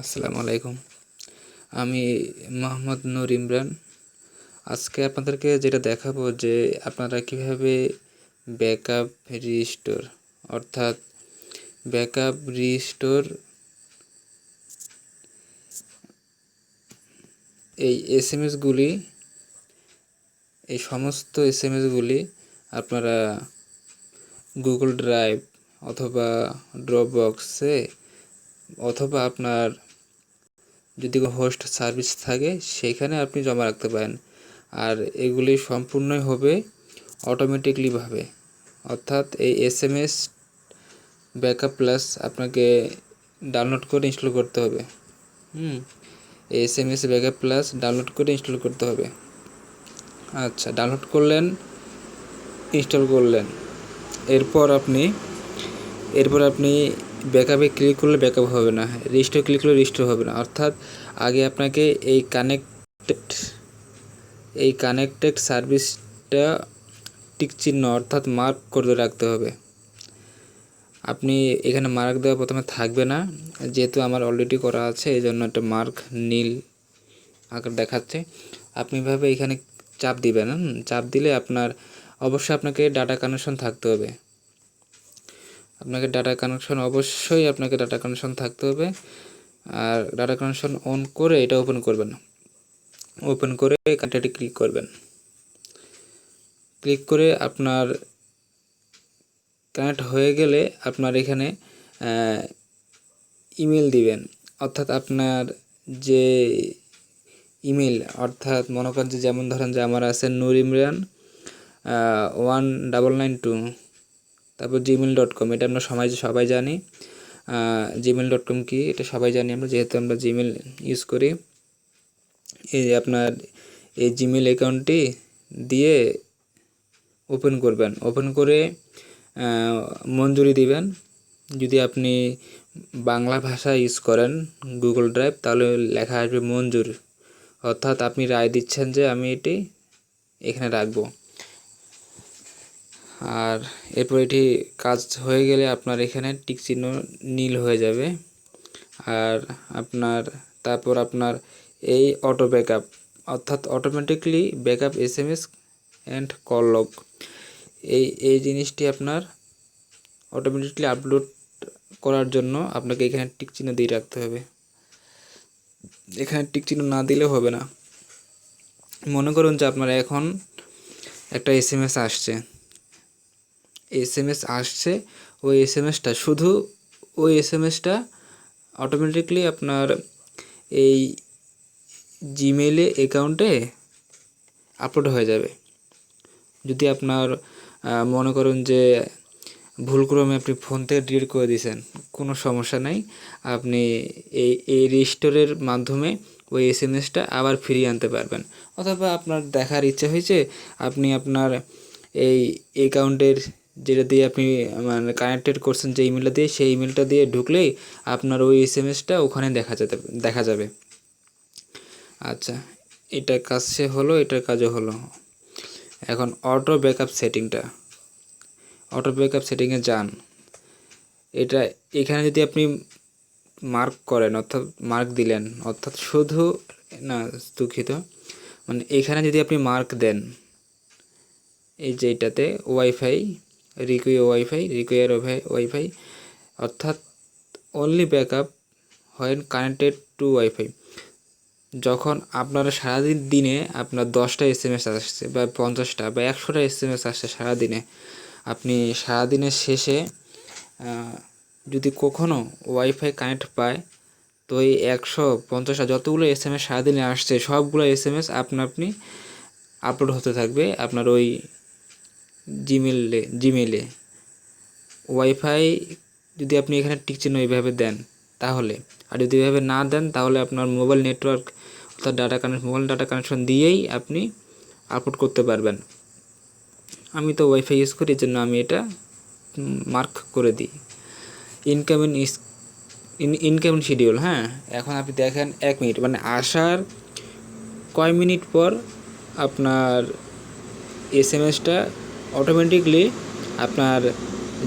আসসালামু আলাইকুম। আমি মোহাম্মদ নূর ইমরান। আজকে আপনাদেরকে যেটা দেখাবো যে আপনারা কীভাবে ব্যাকআপ রিস্টোর, অর্থাৎ ব্যাকআপ রিস্টোর এই এস এম এসগুলি এই সমস্ত এস এম এসগুলি আপনারা গুগল ড্রাইভ অথবা ড্রপবক্সে অথবা আপনার যদি হোস্ট সার্ভিস থাকে, সেইখানে আপনি জমা রাখতে পারেন। আর এগুলি সম্পূর্ণই হবে অটোমেটিকলিভাবে অর্থাৎ এই S M S backup plus আপনাকে ডাউনলোড করে ইনস্টল করতে হবে। হুম, এই S M S backup plus download করে ইনস্টল করতে হবে। আচ্ছা ডাউনলোড করলেন ইনস্টল করলেন। এরপর আপনি এরপর আপনি ব্যাকআপে ক্লিক করলে ব্যাকআপ হবে না। রিস্টোর ক্লিক করলে রিস্টোর হবে না। অর্থাৎ আগে আপনাকে এই কানেক্টেড এই কানেক্টেড সার্ভিসটা টিক চিহ্ন অর্থাৎ মার্ক করে রাখতে হবে। আপনি এখানে মার্ক দেওয়া প্রথমে থাকবে না। যেহেতু আমার অলরেডি করা আছে এই জন্য একটা মার্ক নীল আকার দেখাচ্ছে। আপনি ভাবে এখানে চাপ দিবেন চাপ দিলে আপনার অবশ্যই আপনাকে ডাটা কানেকশন থাকতে হবে। আপনাকে ডাটা কানেকশন অবশ্যই আপনাকে ডাটা কানেকশন থাকতে হবে। আর ডাটা কানেকশন অন করে এটা ওপেন করবেন। ওপেন করে কানেক্টারটি ক্লিক করবেন। ক্লিক করে আপনার কানেক্ট হয়ে গেলে আপনার এখানে ইমেল দিবেন। অর্থাৎ আপনার যে ইমেল অর্থাৎ মনে করেন যে যেমন ধরেন যে আমার আছে Noor Imran one double nine two তারপর জিমেল ডট কম এটা আমরা সবাই সবাই জানি। জিমেল ডট কম কী? এটা সবাই জানি আমরা, যেহেতু আমরা জিমেল ইউজ করি। এই আপনার এই জিমেল অ্যাকাউন্টটি দিয়ে ওপেন করবেন। ওপেন করে মঞ্জুরি দিবেন। যদি আপনি বাংলা ভাষা ইউজ করেন গুগল ড্রাইভ তাহলে লেখা আসবে মঞ্জুর। অর্থাৎ আপনি রায় দিচ্ছেন যে আমি এটি এখানে রাখব। আর এরপর এটি কাজ হয়ে গেলে আপনার এখানে টিক চিহ্ন নীল হয়ে যাবে। আর আপনার, তারপর আপনার এই অটো ব্যাকআপ, অর্থাৎ automatically backup S M S and call log এই এই জিনিসটি আপনার অটোমেটিকলি আপলোড করার জন্য আপনাকে এখানে টিক চিহ্ন দিয়ে রাখতে হবে। এখানে টিক চিহ্ন না দিলে হবে না। মনে করুন যে আপনার এখন একটা এস এম এস আসছে। এস এম এস আসছে, ওই এস এম এসটা শুধু ওই এস এম অটোমেটিকলি আপনার এই জিমেলে অ্যাকাউন্টে আপলোড হয়ে যাবে। যদি আপনার মনে করুন যে ভুলক্রমে আপনি ফোন থেকে ডিলিট করে দিয়েছেন, কোনো সমস্যা নাই। আপনি এই এই রেজিস্টোরের মাধ্যমে ওই এস এম এসটা আবার ফিরিয়ে আনতে পারবেন। অথবা আপনার দেখার ইচ্ছা হয়েছে, আপনি আপনার এই অ্যাকাউন্টের যেটা দিয়ে আপনি মানে কানেক্টেড করছেন যে ইমেলটা দিয়ে, সেই ইমেলটা দিয়ে ঢুকলেই আপনার ওই এস এম এসটা ওখানে দেখা যেতে, দেখা যাবে। আচ্ছা এটা কাজ সে হলো এটার কাজও হলো। এখন অটো ব্যাকআপ সেটিংটা অটো ব্যাকআপ সেটিংয়ে যান। এটা এখানে যদি আপনি মার্ক করেন, অর্থাৎ মার্ক দিলেন, অর্থাৎ শুধু, না, দুঃখিত। মানে এখানে যদি আপনি মার্ক দেন, এই যে এটাতে wifi require wifi require wifi, অর্থাৎ only backup when connected to wifi. যখন আপনারা সারাদিন দিনে আপনার দশটা এস এম এস আসছে বা পঞ্চাশটা বা একশোটা এস এম এস আসছে সারাদিনে, আপনি সারাদিনের শেষে যদি কখনও ওয়াইফাই কানেক্ট পায়, তো এই একশো পঞ্চাশটা যতগুলো এস এম এস সারাদিনে আসছে, সবগুলো এস এম এস আপনা, আপনি আপলোড হতে থাকবে। আপনার ওই জিমেলে জিমেলে ওয়াইফাই যদি আপনি এখানে টিক চিহ্ন এইভাবে দেন, তাহলে। আর যদি এভাবে না দেন, তাহলে আপনার মোবাইল নেটওয়ার্ক অর্থাৎ data connection mobile data connection দিয়েই আপনি আপলোড করতে পারবেন। আমি তো ওয়াইফাই ইউজ করি জন্য আমি এটা মার্ক করে দিই। ইনকামিং ইনকামিং শিডিউল হ্যাঁ? এখন আপনি দেখেন এক মিনিট মানে আসার কয় মিনিট পর আপনার এস এম এসটা অটোমেটিকলি আপনার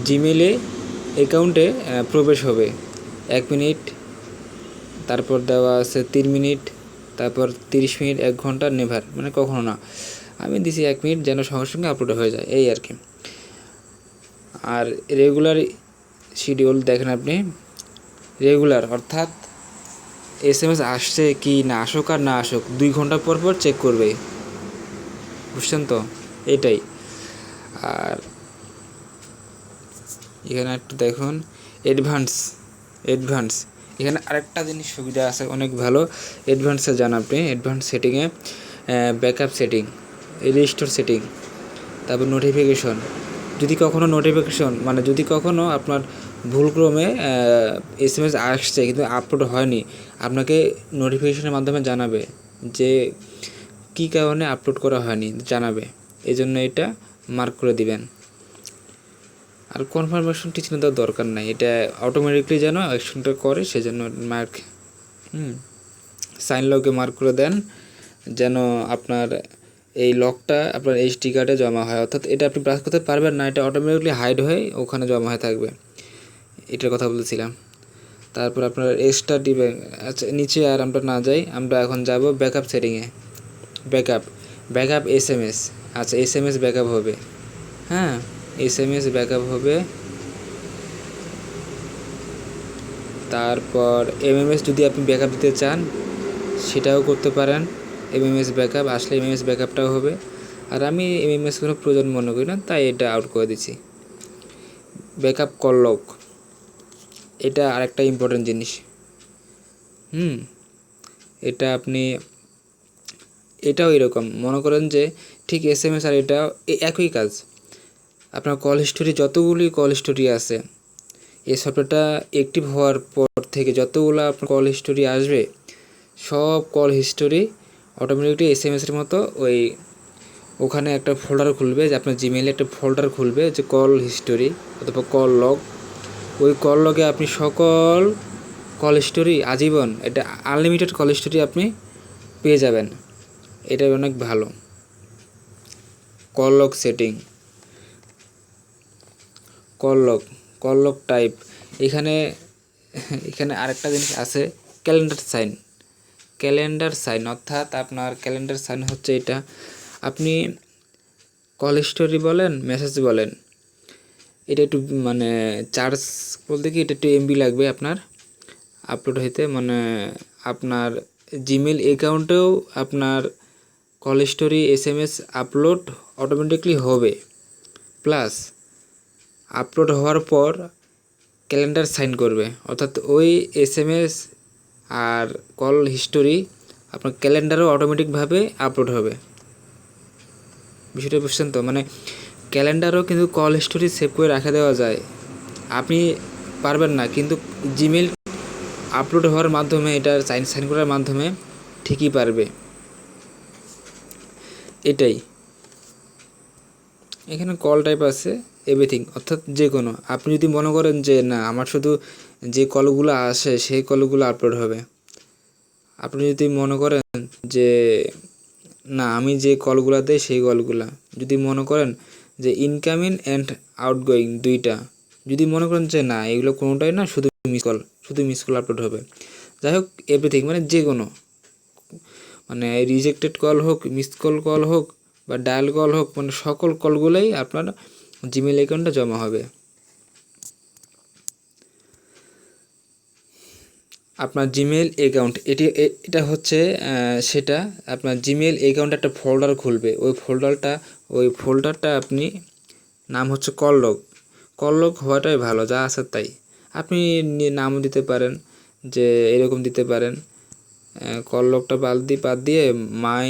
জিমেলে অ্যাকাউন্টে প্রবেশ হবে। এক মিনিট, তারপর দেওয়া আছে তিন মিনিট, তারপর তিরিশ মিনিট, এক ঘণ্টা নেভার মানে কখনো না। আমি দিছি এক মিনিট যেন সঙ্গে সঙ্গে আপলোড হয়ে যায়, এই আর কি। আর রেগুলার শিডিউল দেখেন আপনি রেগুলার অর্থাৎ এস এম এস আসছে কি না আসুক আর না আসুক, দুই ঘণ্টা পর পর চেক করবে। বুঝছেন তো? এটাই। আর এখানে একটু দেখুন অ্যাডভান্স অ্যাডভান্স এখানে আরেকটা জিনিস সুবিধা আছে, অনেক ভালো। অ্যাডভান্সে যান আপনি অ্যাডভান্স সেটিংয়ে ব্যাকআপ সেটিং রেজিস্টোর সেটিং তারপর নোটিফিকেশন যদি কখনো নোটিফিকেশন মানে যদি কখনো আপনার ভুলক্রমে এস এম এস আসছে কিন্তু আপলোড হয়নি, আপনাকে নোটিফিকেশনের মাধ্যমে জানাবে যে কী কারণে আপলোড করা হয়নি, জানাবে। এই জন্য এটা মার্ক করে দিবেন। আর কনফার্মেশন টিচিং দেওয়ার দরকার নাই। এটা অটোমেটিকলি যেন অ্যাকশনটা করে, সেজন্য মার্ক হুম সাইন লগে মার্ক করে দেন, যেন আপনার এই লকটা আপনার এইচডি কার্ডে জমা হয়। অর্থাৎ এটা আপনি ব্রাশ করতে পারবেন না, এটা অটোমেটিকলি হাইড হয়ে ওখানে জমা হয়ে থাকবে। এটার কথা বলতেছিলাম তারপর আপনার এক্সট্রা দিবেন আচ্ছা নিচে আর আমরা না যাই, আমরা এখন যাব ব্যাকআপ সেটিংয়ে backup backup S M S আচ্ছা এস এম এস ব্যাকআপ হবে। হ্যাঁ এস এম এস ব্যাকআপ হবে। তারপর এমএমএস যদি আপনি ব্যাকআপ দিতে চান, সেটাও করতে পারেন। এমএমএস ব্যাকআপ, আসলে এমএমএস ব্যাকআপটাও হবে। আর আমি এমএমএস কোনো প্রয়োজন মনে করি না, তাই এটা আউট করে দিচ্ছি। ব্যাকআপ লক, এটা আরেকটা ইম্পর্টেন্ট জিনিস। হুম, এটা আপনি এটাও এরকম। মনে করেন যে ঠিক এস এম এস আর এটা একই কাজ। আপনার কল হিস্টোরি যতগুলি কল হিস্টোরি আছে, এই সফটওয়্যারটা অ্যাক্টিভ হওয়ার পর থেকে যতগুলো আপনার কল হিস্টোরি আসবে, সব call history automatically S M এসের মতো ওই ওখানে একটা ফোল্ডার খুলবে যে আপনার জিমেইলে একটা ফোল্ডার খুলবে যে কল হিস্টোরি অথবা কল লগ ওই কল লগে আপনি সকল কল হিস্টোরি আজীবন এটা আনলিমিটেড কল হিস্টোরি আপনি পেয়ে যাবেন। এটা অনেক ভালো। Call log setting call log call log type এখানে এখানে আরেকটা জিনিস আছে ক্যালেন্ডার সাইন ক্যালেন্ডার সাইন অর্থাৎ আপনার ক্যালেন্ডার সাইন হচ্ছে এটা। আপনি কল স্টোরি বলেন মেসেজ বলেন। এটা একটু মানে চার্জ বলতে কি, এটা একটু এমবি লাগবে আপনার। আপলোড হইতে মানে আপনার জিমেল অ্যাকাউন্টেও আপনার call story, S M S upload automatically হবে। প্লাস, আপলোড হওয়ার পর ক্যালেন্ডার সাইন করবে। অর্থাৎ ওই এস এম এস আর কল হিস্টোরি আপনার ক্যালেন্ডারও অটোমেটিকভাবে আপলোড হবে। বিষয়টা বুঝছেন তো? মানে ক্যালেন্ডারও কিন্তু কল হিস্টোরি সেভ করে রাখা দেওয়া যায়। আপনি পারবেন না, কিন্তু জিমেল আপলোড হওয়ার মাধ্যমে এটা সাইন সাইন করার মাধ্যমে ঠিকই পারবে। এটাই। এখানে কল টাইপ আছে এভরিথিং অর্থাৎ যে কোনো আপনি যদি মনে করেন যে, না, আমার শুধু যে কলগুলো আসে, সেই কলগুলো আপলোড হবে। আপনি যদি মনে করেন যে, না, আমি যে কলগুলো দেই, সেই কলগুলা যদি মনে করেন যে ইনকামিং অ্যান্ড আউটগোয়িং দুইটা। যদি মনে করেন যে, না, এগুলো কোনোটাই না, শুধু মিস কল শুধু মিস কল আপলোড হবে। যাই হোক এভরিথিং মানে যে কোনো মানে রিজেক্টেড কল হোক মিস কল কল হোক বা ডায়াল কল হোক মানে সকল কলগুলোই আপনার জিমেল অ্যাকাউন্টে জমা হবে। আপনার জিমেল অ্যাকাউন্ট এটি এটা হচ্ছে সেটা আপনার জিমেল অ্যাকাউন্টে একটা ফোল্ডার খুলবে। ওই ফোল্ডারটা ওই ফোল্ডারটা আপনি, নাম হচ্ছে কললগ কললগ হওয়াটাই ভালো, যা আছে তাই। আপনি নামও দিতে পারেন, যে এরকম দিতে পারেন। কললগটা বাদ দিয়ে বাদ দিয়ে মাই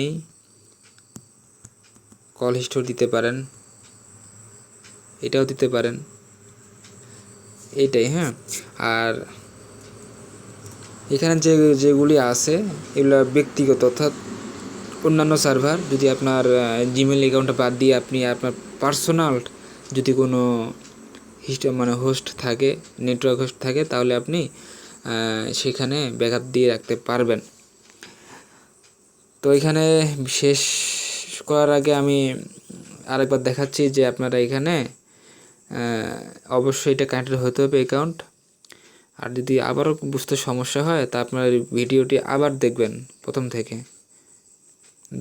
কল হিস্টোরি দিতে পারেন। এটাও দিতে পারেন। এইটাই হ্যাঁ। আর এখানে যে, যেগুলি আছে, এগুলো ব্যক্তিগত, অর্থাৎ অন্যান্য সার্ভার, যদি আপনার জিমেল অ্যাকাউন্টটা বাদ দিয়ে আপনি আপনার পার্সোনাল যদি কোনো হিস্ট মানে হোস্ট থাকে নেটওয়ার্ক হোস্ট থাকে, তাহলে আপনি সেখানে ব্যাকআপ দিয়ে রাখতে পারবেন। তো এখানে শেষ করার আগে আমি আরেকবার দেখাচ্ছি যে আপনারা এখানে অবশ্যই এটা কানেক্টেড হতে হবে অ্যাকাউন্ট আর যদি আবারও বুঝতে সমস্যা হয়, তা আপনার ভিডিওটি আবার দেখবেন প্রথম থেকে।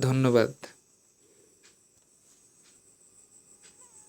ধন্যবাদ।